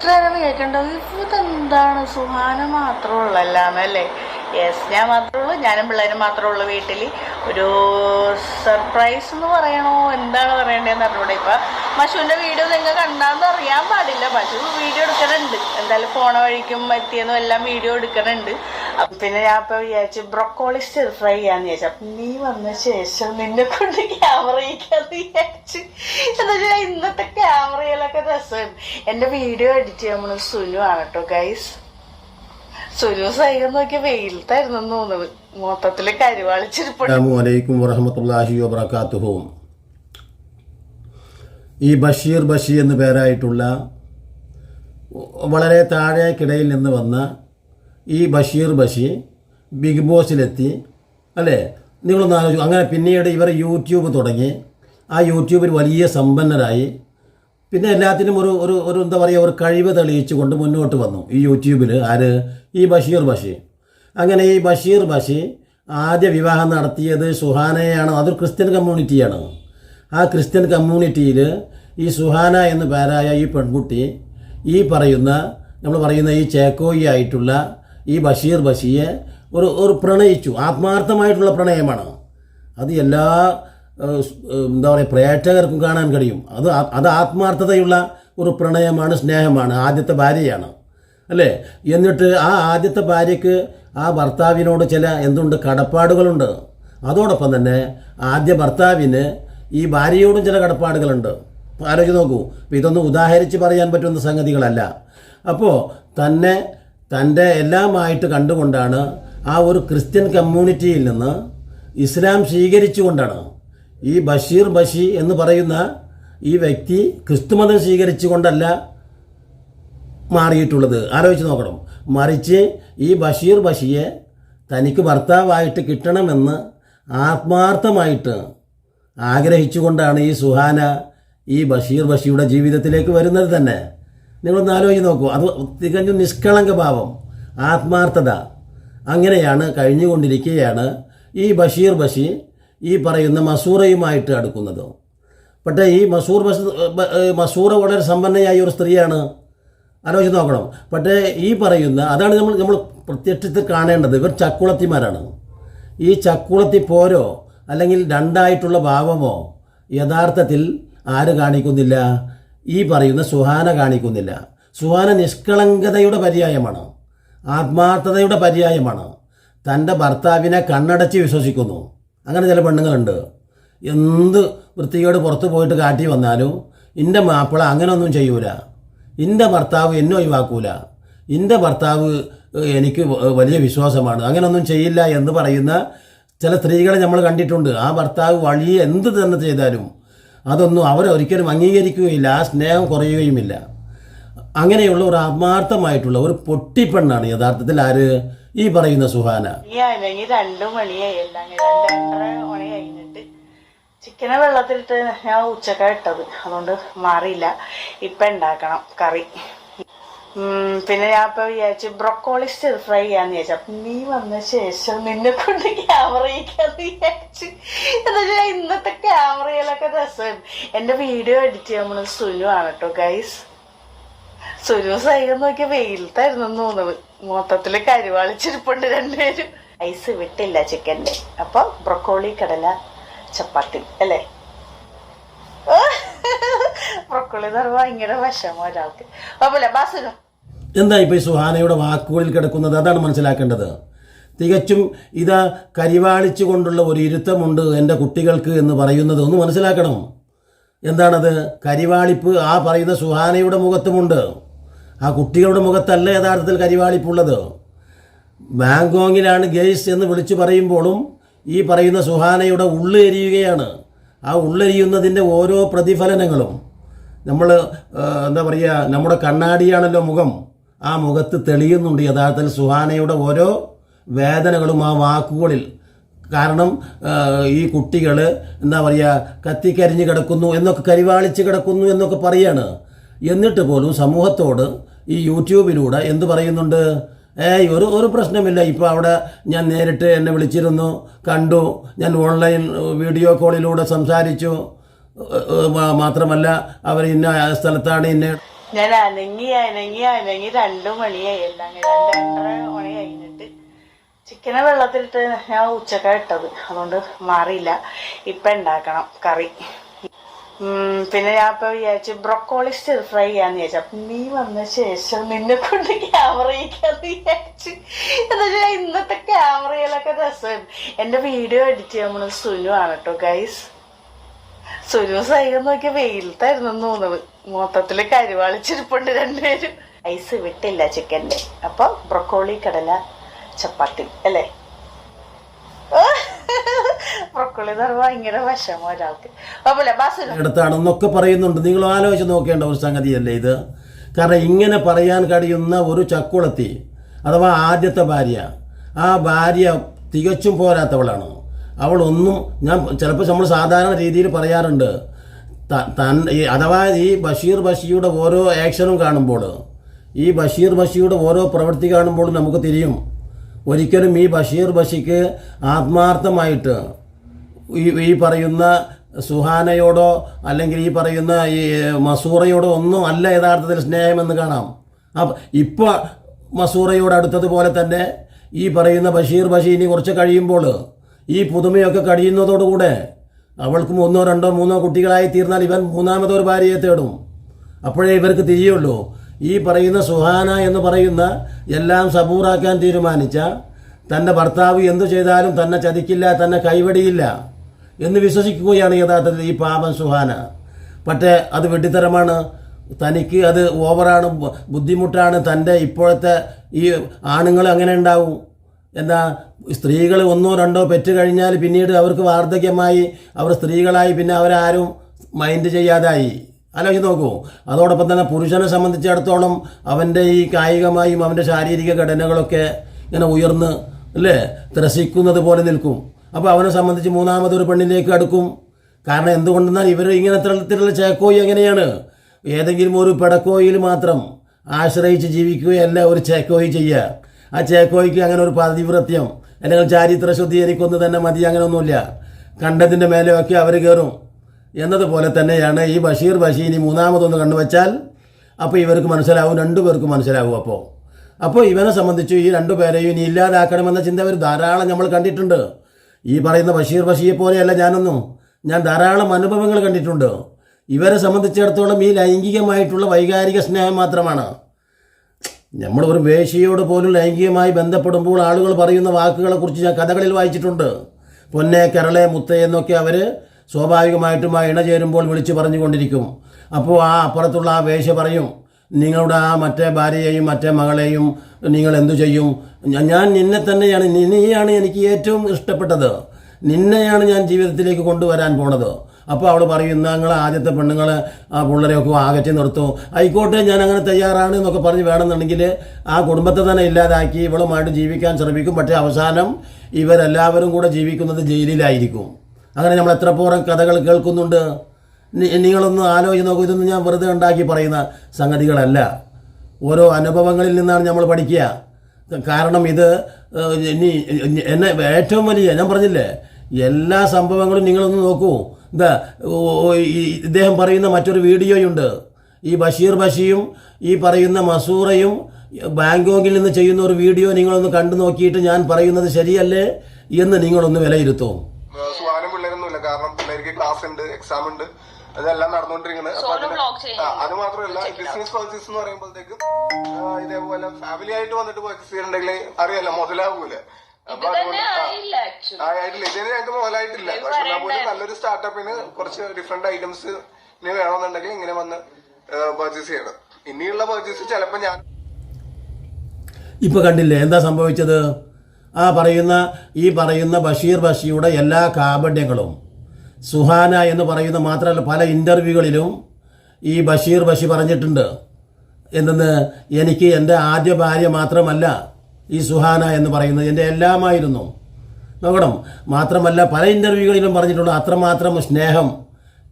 ഇത്രയും കേൾക്കേണ്ടത്? ഇതെന്താണ് സുഹാന മാത്രമുള്ളല്ലാന്നല്ലേ യെസ് ഞാൻ മാത്രമേ ഉള്ളൂ ഞാനും പിള്ളേരും മാത്രമേ ഉള്ളൂ വീട്ടിൽ ഒരു സർപ്രൈസ് എന്ന് പറയണോ? എന്താണ് പറയണ്ടതെന്ന് അറിഞ്ഞൂടെ ഇപ്പം. പശുവിന്റെ വീഡിയോ നിങ്ങൾ കണ്ടാന്ന് അറിയാൻ പാടില്ല. പശു വീഡിയോ എടുക്കണുണ്ട്. എന്തായാലും പോണ വഴിക്കും എത്തിയെന്നും എല്ലാം വീഡിയോ എടുക്കണുണ്ട്. പിന്നെ ഞാൻ ഇപ്പോൾ വിചാരിച്ചു ബ്രൊക്കോളി സ്റ്റിർ ഫ്രൈ ചെയ്യാന്ന് വിചാരിച്ചു. അപ്പം നീ വന്ന ശേഷം നിന്നെ കൊണ്ട് ക്യാമറ ചെയ്യിക്കാന്ന് വിചാരിച്ചു. എന്താ വെച്ചാൽ ഇന്നത്തെ ക്യാമറയിലൊക്കെ രസം. എന്റെ വീഡിയോ എഡിറ്റ് ചെയ്യുമ്പോൾ സുനു ആണ് കേട്ടോ ഗൈസ് വബർക്കാത്തുഹു ഈ ബഷീർ ബഷി എന്ന് പേരായിട്ടുള്ള വളരെ താഴേക്കിടയിൽ നിന്ന് വന്ന ഈ ബഷീർ ബഷി ബിഗ് ബോസിലെത്തി അല്ലേ? നിങ്ങളൊന്ന് അങ്ങനെ പിന്നീട് ഇവർ യൂട്യൂബ് തുടങ്ങി. ആ യൂട്യൂബിൽ വലിയ സമ്പന്നരായി. പിന്നെ എല്ലാത്തിനും ഒരു ഒരു ഒരു എന്താ പറയുക ഒരു കഴിവ് തെളിയിച്ചുകൊണ്ട് മുന്നോട്ട് വന്നു. ഈ യൂട്യൂബിൽ ആര്? ഈ ബഷീർ ബഷി. അങ്ങനെ ഈ ബഷീർ ബഷി ആദ്യ വിവാഹം നടത്തിയത് സുഹാനയാണ് അതൊരു ക്രിസ്ത്യൻ കമ്മ്യൂണിറ്റിയാണ്. ആ ക്രിസ്ത്യൻ കമ്മ്യൂണിറ്റിയിൽ ഈ സുഹാന എന്ന് പേരായ ഈ പെൺകുട്ടി ഈ പറയുന്ന നമ്മൾ പറയുന്ന ഈ ചേക്കോയി ആയിട്ടുള്ള ഈ ബഷീർ ബഷിയെ ഒരു ഒരു പ്രണയിച്ചു. ആത്മാർത്ഥമായിട്ടുള്ള പ്രണയമാണ്. അത് എല്ലാ എന്താ പറയുക പ്രേക്ഷകർക്കും കാണാൻ കഴിയും. അത് അത് ആത്മാർത്ഥതയുള്ള ഒരു പ്രണയമാണ് സ്നേഹമാണ് ആദ്യത്തെ ഭാര്യയാണ്. അല്ലേ? എന്നിട്ട് ആ ആദ്യത്തെ ഭാര്യയ്ക്ക് ആ ഭർത്താവിനോട് ചില എന്തുണ്ട് കടപ്പാടുകളുണ്ട്. അതോടൊപ്പം തന്നെ ആദ്യ ഭർത്താവിന് ഈ ഭാര്യയോടും ചില കടപ്പാടുകളുണ്ട്. ആലോചിച്ച് നോക്കൂ. ഇതൊന്നും ഉദാഹരിച്ച് പറയാൻ പറ്റുന്ന സംഗതികളല്ല. അപ്പോൾ തന്നെ തന്റെ എല്ലാമായിട്ട് കണ്ടുകൊണ്ടാണ് ആ ഒരു ക്രിസ്ത്യൻ കമ്മ്യൂണിറ്റിയിൽ നിന്ന് ഇസ്ലാം സ്വീകരിച്ചുകൊണ്ടാണ് ഈ ബഷീർ ബഷി എന്ന് പറയുന്ന ഈ വ്യക്തി ക്രിസ്തുമതം സ്വീകരിച്ചുകൊണ്ടല്ല മാറിയിട്ടുള്ളത്. ആലോചിച്ച് നോക്കണം. മറിച്ച് ഈ ബഷീർ ബഷിയെ തനിക്ക് ഭർത്താവായിട്ട് കിട്ടണമെന്ന് ആത്മാർത്ഥമായിട്ട് ആഗ്രഹിച്ചുകൊണ്ടാണ് ഈ സുഹാന ഈ ബഷീർ ബഷിയുടെ ജീവിതത്തിലേക്ക് വരുന്നത് തന്നെ. നിങ്ങളൊന്ന് ആലോചിച്ച് നോക്കൂ. അത് തികഞ്ഞും നിഷ്കളങ്ക ഭാവം ആത്മാർത്ഥത അങ്ങനെയാണ് കഴിഞ്ഞുകൊണ്ടിരിക്കുകയാണ് ഈ ബഷീർ ബഷി ഈ പറയുന്ന മസൂറയുമായിട്ട് അടുക്കുന്നത്. പക്ഷേ ഈ മസൂർ മസൂറ വളരെ സമ്പന്നയായ ഒരു സ്ത്രീയാണ്. ആലോചിച്ച് നോക്കണം. പക്ഷേ ഈ പറയുന്ന അതാണ് നമ്മൾ നമ്മൾ പ്രത്യക്ഷത്തിൽ കാണേണ്ടത്. ഇവർ ചക്കുളത്തിമാരാണ്. ഈ ചക്കുളത്തി പോരോ അല്ലെങ്കിൽ രണ്ടായിട്ടുള്ള ഭാവമോ യഥാർത്ഥത്തിൽ ആര് കാണിക്കുന്നില്ല? ഈ പറയുന്ന സുഹാന കാണിക്കുന്നില്ല. സുഹാന നിഷ്കളങ്കതയുടെ പര്യായമാണ്. ആത്മാർത്ഥതയുടെ പര്യായമാണ്. തന്റെ ഭർത്താവിനെ കണ്ണടച്ച് വിശ്വസിക്കുന്നു. അങ്ങനെ ചില പെണ്ണുങ്ങളുണ്ട്. എന്ത് വൃത്തികേട് പുറത്ത് പോയിട്ട് കാറ്റി വന്നാലും എന്റെ മാപ്പിള അങ്ങനെയൊന്നും ചെയ്യൂല. എന്റെ ഭർത്താവ് എന്നെ ഒഴിവാക്കൂല. എന്റെ ഭർത്താവ് എനിക്ക് വലിയ വിശ്വാസമാണ്. അങ്ങനെയൊന്നും ചെയ്യില്ല എന്ന് പറയുന്ന ചില സ്ത്രീകളെ നമ്മൾ കണ്ടിട്ടുണ്ട്. ആ ഭർത്താവ് വഴി എന്ത് തന്നെ ചെയ്താലും അതൊന്നും അവരൊരിക്കലും അംഗീകരിക്കുകയില്ല. ആ സ്നേഹം കുറയുകയുമില്ല. അങ്ങനെയുള്ള ഒരു ആത്മാർത്ഥമായിട്ടുള്ള ഒരു പൊട്ടിപ്പെണ്ണാണ് യഥാർത്ഥത്തിൽ ആര്? ഈ പറയുന്ന സുഹാന. മണിയായി എല്ലാം ചിക്കനെ വെള്ളത്തിലിട്ട് ഞാൻ ഉച്ചക്ക ഇട്ടത്. അതുകൊണ്ട് മാറിയില്ല. ഇപ്പം ഉണ്ടാക്കണം കറി. പിന്നെ ഞാൻ ഇപ്പൊ വിചാരിച്ചു ബ്രൊക്കോളി സ്റ്റിർ ഫ്രൈ ചെയ്യാന്ന് വിചാരിച്ചു. അപ്പൊ നീ വന്ന ശേഷം നിന്നെ കൊണ്ട് ക്യാമറ ചെയ്യിക്കാന്ന് വിചാരിച്ചു. എന്താ ഇന്നത്തെ ക്യാമറയിലൊക്കെ രസം. എന്റെ വീഡിയോ എഡിറ്റ് ചെയ്യുമ്പോൾ സുനു ആണ് കേട്ടോ ഗൈസ് സുനു സൈകം നോക്കിയ വെയിലത്തായിരുന്നു തോന്നുന്നത്. മൊത്തത്തിൽ കരിവാളിച്ചിരിപ്പുണ്ട് രണ്ടുപേരും. ഐസ് വിട്ടില്ല ചിക്കന്റെ അപ്പൊ ബ്രൊക്കോളി കടല ചപ്പാത്തി അല്ലേ? ബ്രൊക്കോളി എന്ന് പറയുമ്പോൾ ഭയങ്കര വിഷമം ഒരാൾക്ക്. കുഴപ്പമില്ല ബാസുനു? എന്താ ഇപ്പോൾ ഈ സുഹാനയുടെ വാക്കുകളിൽ കിടക്കുന്നത്? അതാണ് മനസ്സിലാക്കേണ്ടത്. തികച്ചും ഇതാ കരിവാളിച്ചു കൊണ്ടുള്ള ഒരു ഇരുത്തമുണ്ട് എന്റെ കുട്ടികൾക്ക് എന്ന് പറയുന്നത് ഒന്ന് മനസ്സിലാക്കണം. എന്താണത്? കരിവാളിപ്പ് ആ പറയുന്ന സുഹാനയുടെ മുഖത്തുമുണ്ട്. ആ കുട്ടികളുടെ മുഖത്തല്ല യഥാർത്ഥത്തിൽ കരിവാളിപ്പുള്ളത്. ബാങ്കോങ്ങിലാണ് ഗെയ്സ് എന്ന് വിളിച്ചു പറയുമ്പോഴും ഈ പറയുന്ന സുഹാനയുടെ ഉള്ളു എരിയുകയാണ്. ആ ഉള്ളെരിയുന്നതിന്റെ ഓരോ പ്രതിഫലനങ്ങളും നമ്മൾ എന്താ പറയുക നമ്മുടെ കണ്ണാടിയാണല്ലോ മുഖം. ആ മുഖത്ത് തെളിയുന്നുണ്ട് യഥാർത്ഥത്തിൽ സുഹാനയുടെ ഓരോ വേദനകളും ആ വാക്കുകളിൽ. കാരണം ഈ കുട്ടികൾ എന്താ പറയുക കത്തിക്കരിഞ്ഞ് കിടക്കുന്നു എന്നൊക്കെ കരിവാളിച്ച് കിടക്കുന്നു എന്നൊക്കെ പറയാണ്. എന്നിട്ട് പോലും സമൂഹത്തോട് ഈ യൂട്യൂബിലൂടെ എന്ത് പറയുന്നുണ്ട്? ഏയ് ഒരു ഒരു പ്രശ്നമില്ല. ഇപ്പോൾ അവിടെ ഞാൻ നേരിട്ട് എന്നെ വിളിച്ചിരുന്നു കണ്ടു. ഞാൻ ഓൺലൈൻ വീഡിയോ കോളിലൂടെ സംസാരിച്ചു. മാത്രമല്ല അവർ ഇന്ന സ്ഥലത്താണ് ഇന്ന ഞാൻ അനങ്ങി അനങ്ങി അനങ്ങി രണ്ടു മണിയായി. എല്ലാം രണ്ട് രണ്ടര മണി കഴിഞ്ഞിട്ട് ചിക്കനെ വെള്ളത്തിലിട്ട് ഞാൻ ഉച്ചക്ക ഇട്ടത്. അതുകൊണ്ട് മാറിയില്ല. ഇപ്പം ഉണ്ടാക്കണം കറി. പിന്നെ ഞാൻ ഇപ്പൊ വിചാരിച്ചു ബ്രൊക്കോളി സ്റ്റിർ ഫ്രൈ ചെയ്യാന്ന് വിചാരിച്ചു. നീ വന്ന ശേഷം നിന്നെ കൊണ്ട് ക്യാമറ ചെയ്യിക്കാന്ന് വിചാരിച്ചു. എന്നുവെച്ചാൽ ഇന്നത്തെ ക്യാമറയിലൊക്കെ രസം. എന്റെ വീഡിയോ എഡിറ്റ് ചെയ്യാൻ പോണത് സുനു ആണ് കേട്ടോ ഗൈസ് സുനു സൈകം നോക്കിയ വെയിലത്തായിരുന്നു തോന്നുന്നത്. മൊത്തത്തിൽ കരിവാളിച്ചിരിപ്പുണ്ട് രണ്ടുപേരും. ഐസ് വിട്ടില്ല ചിക്കന്റെ അപ്പൊ ബ്രൊക്കോളി കടല ചപ്പാത്തി അല്ലേ? ടുത്താണെന്നൊക്കെ പറയുന്നുണ്ട്. നിങ്ങൾ ആലോചിച്ച് നോക്കേണ്ട ഒരു സംഗതിയല്ലേ ഇത്? കാരണം ഇങ്ങനെ പറയാൻ കഴിയുന്ന ഒരു ചക്കുളത്തി അഥവാ ആദ്യത്തെ ഭാര്യ ആ ഭാര്യ തികച്ചും പോരാത്തവളാണ്. അവൾ ഒന്നും ഞാൻ ചിലപ്പോൾ നമ്മൾ സാധാരണ രീതിയിൽ പറയാറുണ്ട്. അഥവാ ഈ ബഷീർ ബഷിയുടെ ഓരോ ആക്ഷനും കാണുമ്പോൾ ഈ ബഷീർ ബഷിയുടെ ഓരോ പ്രവൃത്തി കാണുമ്പോൾ നമുക്ക് തിരിയും. ഒരിക്കലും ഈ ബഷീർ ബഷിക്ക് ആത്മാർത്ഥമായിട്ട് ഈ ഈ പറയുന്ന സുഹാനയോടോ അല്ലെങ്കിൽ ഈ പറയുന്ന ഈ മസൂറയോടോ ഒന്നും അല്ല യഥാർത്ഥത്തിൽ സ്നേഹമെന്ന് കാണാം. അപ്പം ഇപ്പോൾ മസൂറയോട് അടുത്തതുപോലെ തന്നെ ഈ പറയുന്ന ബഷീർ ബഷീനി കുറച്ച് കഴിയുമ്പോൾ ഈ പുതുമയൊക്കെ കഴിയുന്നതോടുകൂടെ അവൾക്കും ഒന്നോ രണ്ടോ മൂന്നോ കുട്ടികളായി തീർന്നാൽ ഇവൻ മൂന്നാമതൊരു ഭാര്യയെ തേടും. അപ്പോഴേ ഇവർക്ക് തിരിയുള്ളൂ. ഈ പറയുന്ന സുഹാന എന്ന് പറയുന്ന എല്ലാം സബൂറാക്കാൻ തീരുമാനിച്ച തന്റെ ഭർത്താവ് എന്തു ചെയ്താലും തന്നെ ചതിക്കില്ല തന്നെ കൈവടിയില്ല എന്ന് വിശ്വസിക്കുകയാണ് യഥാർത്ഥത്തിൽ ഈ പാപം സുഹാന. പക്ഷേ അത് വെട്ടിത്തരമാണ്. തനിക്ക് അത് ഓവറാണ് ബുദ്ധിമുട്ടാണ്. തന്റെ ഇപ്പോഴത്തെ ഈ ആണുങ്ങൾ അങ്ങനെ ഉണ്ടാവും. എന്താ സ്ത്രീകൾ ഒന്നോ രണ്ടോ പെറ്റ് കഴിഞ്ഞാൽ പിന്നീട് അവർക്ക് വാർദ്ധക്യമായി അവർ സ്ത്രീകളായി പിന്നെ അവരാരും മൈൻഡ് ചെയ്യാതായി. ആലോചിച്ച് നോക്കൂ. അതോടൊപ്പം തന്നെ പുരുഷനെ സംബന്ധിച്ചിടത്തോളം അവന്റെ ഈ കായികമായും അവന്റെ ശാരീരിക ഘടനകളൊക്കെ ഇങ്ങനെ ഉയർന്ന് അല്ലേ? ത്രസിക്കുന്നത് പോലെ നിൽക്കും. അപ്പോൾ അവനെ സംബന്ധിച്ച് മൂന്നാമതൊരു പെണ്ണിലേക്ക് അടുക്കും. കാരണം എന്തുകൊണ്ടെന്നാൽ ഇവർ ഇങ്ങനെ തരത്തിലുള്ള ചേക്കോയി എങ്ങനെയാണ്? ഏതെങ്കിലും ഒരു പെടക്കോയിൽ മാത്രം ആശ്രയിച്ച് ജീവിക്കുകയല്ല ഒരു ചേക്കോയി ചെയ്യുക. ആ ചേക്കോയിക്ക് അങ്ങനെ ഒരു പതിവൃത്യം അല്ലെങ്കിൽ ചാരിത്ര ശുദ്ധി തന്നെ മതി അങ്ങനെയൊന്നുമില്ല. കണ്ടതിന്റെ മേലെയൊക്കെ അവർ കയറും എന്നതുപോലെ തന്നെയാണ് ഈ ബഷീർ ബഷീനി മൂന്നാമതൊന്ന് കണ്ടുവച്ചാൽ അപ്പോൾ ഇവർക്ക് മനസ്സിലാവും രണ്ടു പേർക്ക് മനസ്സിലാവും അപ്പോൾ അപ്പോൾ ഇവനെ സംബന്ധിച്ച് ഈ രണ്ടു പേരെയും ഇനി ഇല്ലാതാക്കണമെന്ന ചിന്ത അവർ ധാരാളം നമ്മൾ കണ്ടിട്ടുണ്ട്. ഈ പറയുന്ന ബഷീർ ബഷീയെ പോലെയല്ല ഞാനൊന്നും. ഞാൻ ധാരാളം അനുഭവങ്ങൾ കണ്ടിട്ടുണ്ട്. ഇവരെ സംബന്ധിച്ചിടത്തോളം ഈ ലൈംഗികമായിട്ടുള്ള വൈകാരിക സ്നേഹം മാത്രമാണ്. നമ്മൾ ഒരു വേശിയോട് പോലും ലൈംഗികമായി ബന്ധപ്പെടുമ്പോൾ ആളുകൾ പറയുന്ന വാക്കുകളെക്കുറിച്ച് ഞാൻ കഥകളിൽ വായിച്ചിട്ടുണ്ട്. പൊന്നെ കരളെ മുത്തേ എന്നൊക്കെ അവർ സ്വാഭാവികമായിട്ടും ആ ഇണ ചേരുമ്പോൾ വിളിച്ചു പറഞ്ഞുകൊണ്ടിരിക്കും. അപ്പോൾ ആ അപ്പുറത്തുള്ള ആ വേശ്യ പറയും നിങ്ങളുടെ ആ മറ്റേ ഭാര്യയെയും മറ്റേ മകളെയും നിങ്ങൾ എന്തു ചെയ്യും? ഞാൻ നിന്നെ തന്നെയാണ് നിന്നെയാണ് എനിക്ക് ഏറ്റവും ഇഷ്ടപ്പെട്ടത്. നിന്നെയാണ് ഞാൻ ജീവിതത്തിലേക്ക് കൊണ്ടുവരാൻ പോണത്. അപ്പോൾ അവൾ പറയും നിങ്ങൾ ആദ്യത്തെ പെണ്ണുങ്ങൾ ആ പിള്ളേരെയൊക്കെ അകറ്റി നിർത്തും. ആയിക്കോട്ടെ ഞാൻ അങ്ങനെ തയ്യാറാണ് എന്നൊക്കെ പറഞ്ഞ് വേണമെന്നുണ്ടെങ്കിൽ ആ കുടുംബത്തെ തന്നെ ഇല്ലാതാക്കി ഇവളുമായിട്ട് ജീവിക്കാൻ ശ്രമിക്കും. പക്ഷേ അവസാനം ഇവരെല്ലാവരും കൂടെ ജീവിക്കുന്നത് ജയിലിലായിരിക്കും. അങ്ങനെ നമ്മൾ എത്ര പൂർവം കഥകൾ കേൾക്കുന്നുണ്ട്? നിങ്ങളൊന്ന് ആലോചിച്ച് നോക്കൂ ഇതൊന്നും ഞാൻ വെറുതെ ഉണ്ടാക്കി പറയുന്ന സംഗതികളല്ല. ഓരോ അനുഭവങ്ങളിൽ നിന്നാണ് നമ്മൾ പഠിക്കുക. കാരണം ഇത് ഇനി എന്നെ ഏറ്റവും വലിയ ഞാൻ പറഞ്ഞില്ലേ എല്ലാ സംഭവങ്ങളും നിങ്ങളൊന്ന് നോക്കൂ. എന്താ ഇദ്ദേഹം പറയുന്ന മറ്റൊരു വീഡിയോയുണ്ട്. ഈ ബഷീർ ബഷിയും ഈ പറയുന്ന മസൂറയും ബാങ്കോക്കിൽ നിന്ന് ചെയ്യുന്ന ഒരു വീഡിയോ നിങ്ങളൊന്ന് കണ്ടു നോക്കിയിട്ട് ഞാൻ പറയുന്നത് ശരിയല്ലേ എന്ന് നിങ്ങളൊന്ന് വിലയിരുത്തും. എക്സാം ഉണ്ട്. അതെല്ലാം നടന്നുകൊണ്ടിരിക്കുന്നത് അത് മാത്രമല്ല ബിസിനസ് പർച്ചേസ് എന്ന് പറയുമ്പോഴത്തേക്കും ഇതേപോലെ ഫാമിലി ആയിട്ട് വന്നിട്ട് പർച്ചേസ് ചെയ്യണമെങ്കിൽ അറിയാലോ മുതലാവൂല. അപ്പൊ അതുകൊണ്ട് ആയിട്ടില്ല. ഇതിന് ഞങ്ങൾക്ക് മുതലായിട്ടില്ല. പക്ഷെ എന്നാൽ പോലും നല്ലൊരു സ്റ്റാർട്ടപ്പിന് കുറച്ച് ഡിഫറെന്റ് ഐറ്റംസ് ഇനി വേണമെന്നുണ്ടെങ്കിൽ ഇങ്ങനെ വന്ന് പർച്ചേസ് ചെയ്യണം. ഇനിയുള്ള പർച്ചേസ് ചിലപ്പോൾ ഞാൻ ഇപ്പൊ കണ്ടില്ലേ എന്താ സംഭവിച്ചത്? ആ പറയുന്ന ഈ പറയുന്ന ബഷീർ ബഷിയുടെ എല്ലാ കാപട്യങ്ങളും സുഹാന എന്ന് പറയുന്ന മാത്രമല്ല പല ഇന്റർവ്യൂകളിലും ഈ ബഷീർ ബഷി പറഞ്ഞിട്ടുണ്ട്. എന്തെന്ന്? എനിക്ക് എന്റെ ആദ്യ ഭാര്യ മാത്രമല്ല ഈ സുഹാന എന്ന് പറയുന്നത്. എന്റെ എല്ലാമായിരുന്നു. നോക്കണം. മാത്രമല്ല പല ഇന്റർവ്യൂകളിലും പറഞ്ഞിട്ടുണ്ട് അത്രമാത്രം സ്നേഹം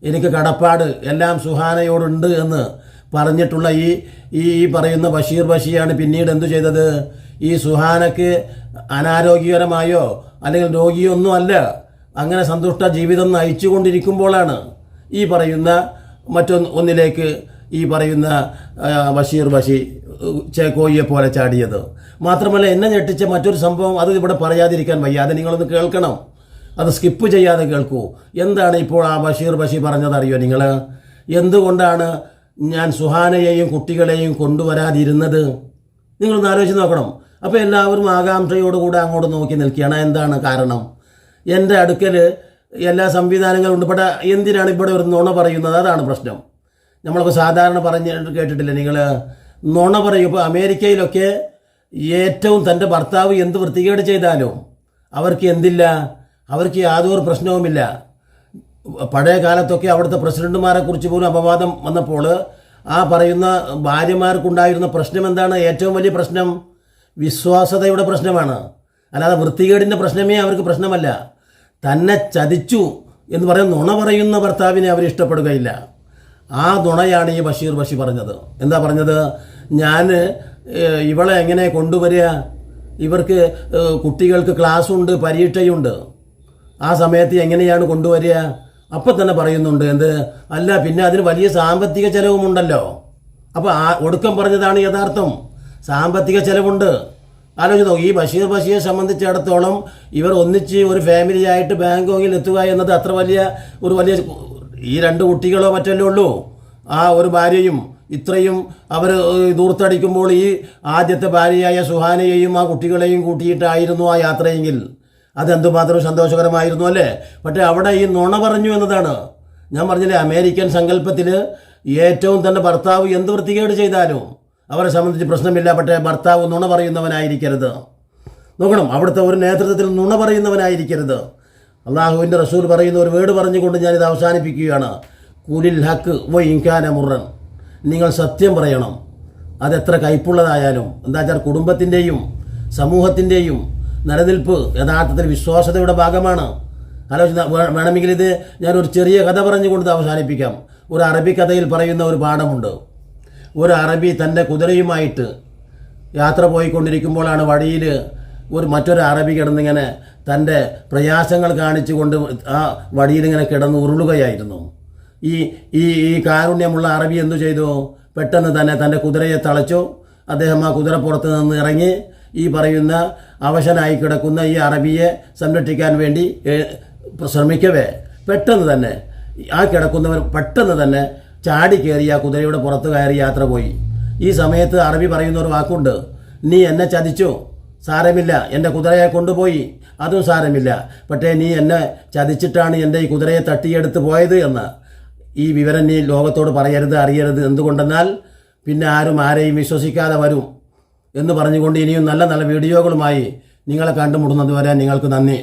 എനിക്ക് കടപ്പാട് എല്ലാം സുഹാനയോടുണ്ട് എന്ന് പറഞ്ഞിട്ടുള്ള ഈ ഈ പറയുന്ന ബഷീർ ബഷിയാണ് പിന്നീട് എന്തു ചെയ്തത്? ഈ സുഹാനക്ക് അനാരോഗ്യകരമായോ അല്ലെങ്കിൽ രോഗിയൊന്നും അല്ല. അങ്ങനെ സന്തുഷ്ട ജീവിതം നയിച്ചുകൊണ്ടിരിക്കുമ്പോഴാണ് ഈ പറയുന്ന മറ്റൊന്ന് ഒന്നിലേക്ക് ഈ പറയുന്ന ബഷീർ ബഷി ചേക്കോയിയെ പോലെ ചാടിയത്. മാത്രമല്ല എന്നെ ഞെട്ടിച്ച മറ്റൊരു സംഭവം അത് ഇവിടെ പറയാതിരിക്കാൻ വയ്യ. അത് നിങ്ങളൊന്ന് കേൾക്കണം. അത് സ്കിപ്പ് ചെയ്യാതെ കേൾക്കൂ. എന്താണ് ഇപ്പോൾ ആ ബഷീർ ബഷി പറഞ്ഞതറിയോ നിങ്ങൾ? എന്തുകൊണ്ടാണ് ഞാൻ സുഹാനയെയും കുട്ടികളെയും കൊണ്ടുവരാതിരുന്നത്? നിങ്ങളൊന്ന് ആലോചിച്ച് നോക്കണം. അപ്പോൾ എല്ലാവരും ആകാംക്ഷയോടുകൂടെ അങ്ങോട്ട് നോക്കി നിൽക്കുകയാണ്. എന്താണ് കാരണം? എന്റെ അടുക്കൽ എല്ലാ സംവിധാനങ്ങളും ഉണ്ട്. ഇവിടെ എന്തിനാണ് ഇവിടെ ഒരു നുണ പറയുന്നത്? അതാണ് പ്രശ്നം. നമ്മളൊക്കെ സാധാരണ പറഞ്ഞ് കേട്ടിട്ടില്ല നിങ്ങൾ നുണ പറയും. ഇപ്പോൾ അമേരിക്കയിലൊക്കെ ഏറ്റവും തന്റെ ഭർത്താവ് എന്ത് വൃത്തികേട് ചെയ്താലും അവർക്ക് എന്തില്ല? അവർക്ക് യാതൊരു പ്രശ്നവുമില്ല. പഴയ കാലത്തൊക്കെ അവിടുത്തെ പ്രസിഡന്റുമാരെ കുറിച്ച് പോലും അപവാദം വന്നപ്പോൾ ആ പറയുന്ന ഭാര്യമാർക്കുണ്ടായിരുന്ന പ്രശ്നം എന്താണ്? ഏറ്റവും വലിയ പ്രശ്നം വിശ്വാസതയുടെ പ്രശ്നമാണ്. അല്ലാതെ വൃത്തികേടിന്റെ പ്രശ്നമേ അവർക്ക് പ്രശ്നമല്ല. തന്നെ ചതിച്ചു എന്ന് പറയുന്ന നുണ പറയുന്ന ഭർത്താവിനെ അവർ ഇഷ്ടപ്പെടുകയില്ല. ആ നുണയാണ് ഈ ബഷീർ ബഷി പറഞ്ഞത്. എന്താ പറഞ്ഞത്? ഞാൻ ഇവളെ എങ്ങനെ കൊണ്ടുവരിക? ഇവർക്ക് കുട്ടികൾക്ക് ക്ലാസ്സുണ്ട് പരീക്ഷയുണ്ട്. ആ സമയത്ത് എങ്ങനെയാണ് കൊണ്ടുവരിക? അപ്പം തന്നെ പറയുന്നുണ്ട് എന്ത്? അല്ല പിന്നെ അതിന് വലിയ സാമ്പത്തിക ചെലവുമുണ്ടല്ലോ. അപ്പോൾ ആ ഒടുക്കം പറഞ്ഞതാണ് യഥാർത്ഥം. സാമ്പത്തിക ചെലവുണ്ട്. ആലോചിച്ച് നോക്കി. ഈ ബഷീർ ബഷീറെ സംബന്ധിച്ചിടത്തോളം ഇവർ ഒന്നിച്ച് ഒരു ഫാമിലി ആയിട്ട് ബാങ്കോങ്ങിൽ എത്തുക എന്നത് അത്ര വലിയ ഒരു വലിയ ഈ രണ്ട് കുട്ടികളോ മറ്റല്ലേ ഉള്ളൂ. ആ ഒരു ഭാര്യയും ഇത്രയും അവർ ദൂർത്തടിക്കുമ്പോൾ ഈ ആദ്യത്തെ ഭാര്യയായ സുഹാനയെയും ആ കുട്ടികളെയും കൂട്ടിയിട്ടായിരുന്നു ആ യാത്രയെങ്കിൽ. അതെന്തുമാത്രം സന്തോഷകരമായിരുന്നു അല്ലേ? പക്ഷേ അവിടെ ഈ നുണ പറഞ്ഞു എന്നതാണ്. ഞാൻ പറഞ്ഞില്ലേ അമേരിക്കൻ സങ്കല്പത്തിൽ ഏറ്റവും തന്റെ ഭർത്താവ് എന്ത് വൃത്തികേട് ചെയ്താലും അവരെ സംബന്ധിച്ച് പ്രശ്നമില്ല പക്ഷേ ഭർത്താവ് നുണ പറയുന്നവനായിരിക്കരുത്. നോക്കണം അവിടുത്തെ ഒരു നേതൃത്വത്തിൽ നുണ പറയുന്നവനായിരിക്കരുത്. അള്ളാഹുവിന്റെ റസൂൽ പറയുന്ന ഒരു വേട് പറഞ്ഞുകൊണ്ട് ഞാനിത് അവസാനിപ്പിക്കുകയാണ്. കുലിൽ ഹക്ക് വ ഇൻകാന മുറൻ. നിങ്ങൾ സത്യം പറയണം. അതെത്ര കയ്പുള്ളതായാലും എന്താ വെച്ചാൽ കുടുംബത്തിന്റെയും സമൂഹത്തിന്റെയും നിലനിൽപ്പ് യഥാർത്ഥത്തിൽ വിശ്വാസതയുടെ ഭാഗമാണ്. ആലോചന വേണമെങ്കിൽ ഇത് ഞാനൊരു ചെറിയ കഥ പറഞ്ഞുകൊണ്ട് അവസാനിപ്പിക്കാം. ഒരു അറബി കഥയിൽ പറയുന്ന ഒരു പാഠമുണ്ട്. ഒരു അറബി തന്റെ കുതിരയുമായിട്ട് യാത്ര പോയിക്കൊണ്ടിരിക്കുമ്പോഴാണ് വഴിയിൽ ഒരു മറ്റൊരു അറബി കിടന്നിങ്ങനെ തന്റെ പ്രയാസങ്ങൾ കാണിച്ചുകൊണ്ട് ആ വഴിയിലിങ്ങനെ കിടന്ന് ഉരുളുകയായിരുന്നു. ഈ ഈ ഈ കാരുണ്യമുള്ള അറബി എന്തു ചെയ്തു? പെട്ടെന്ന് തന്നെ തന്റെ കുതിരയെ തളച്ചു. അദ്ദേഹം ആ കുതിരപ്പുറത്ത് നിന്ന് ഇറങ്ങി ഈ പറയുന്ന അവശനായി കിടക്കുന്ന ഈ അറബിയെ സംരക്ഷിക്കാൻ വേണ്ടി ശ്രമിക്കവേ. പെട്ടെന്ന് തന്നെ ആ കിടക്കുന്നവർ പെട്ടെന്ന് തന്നെ ചാടി കയറിയ കുതിരയുടെ പുറത്ത് കയറി യാത്ര പോയി. ഈ സമയത്ത് അറബി പറയുന്ന ഒരു വാക്കുണ്ട്. നീ എന്നെ ചതിച്ചു? സാരമില്ല. എന്റെ കുതിരയെ കൊണ്ടുപോയി. അതും സാരമില്ല. പക്ഷേ നീ എന്നെ ചതിച്ചിട്ടാണ് എന്റെ ഈ കുതിരയെ തട്ടിയെടുത്ത് പോയത് എന്ന്. ഈ വിവരം നീ ലോകത്തോട് പറയരുത് അറിയരുത് എന്തുകൊണ്ടെന്നാൽ പിന്നെ ആരും ആരെയും വിശ്വസിക്കാതെ വരും എന്ന് പറഞ്ഞുകൊണ്ട് ഇനിയും നല്ല നല്ല വീഡിയോകളുമായി നിങ്ങളെ കണ്ടുമുട്ടുന്നത് വരെ നിങ്ങൾക്ക് നന്ദി.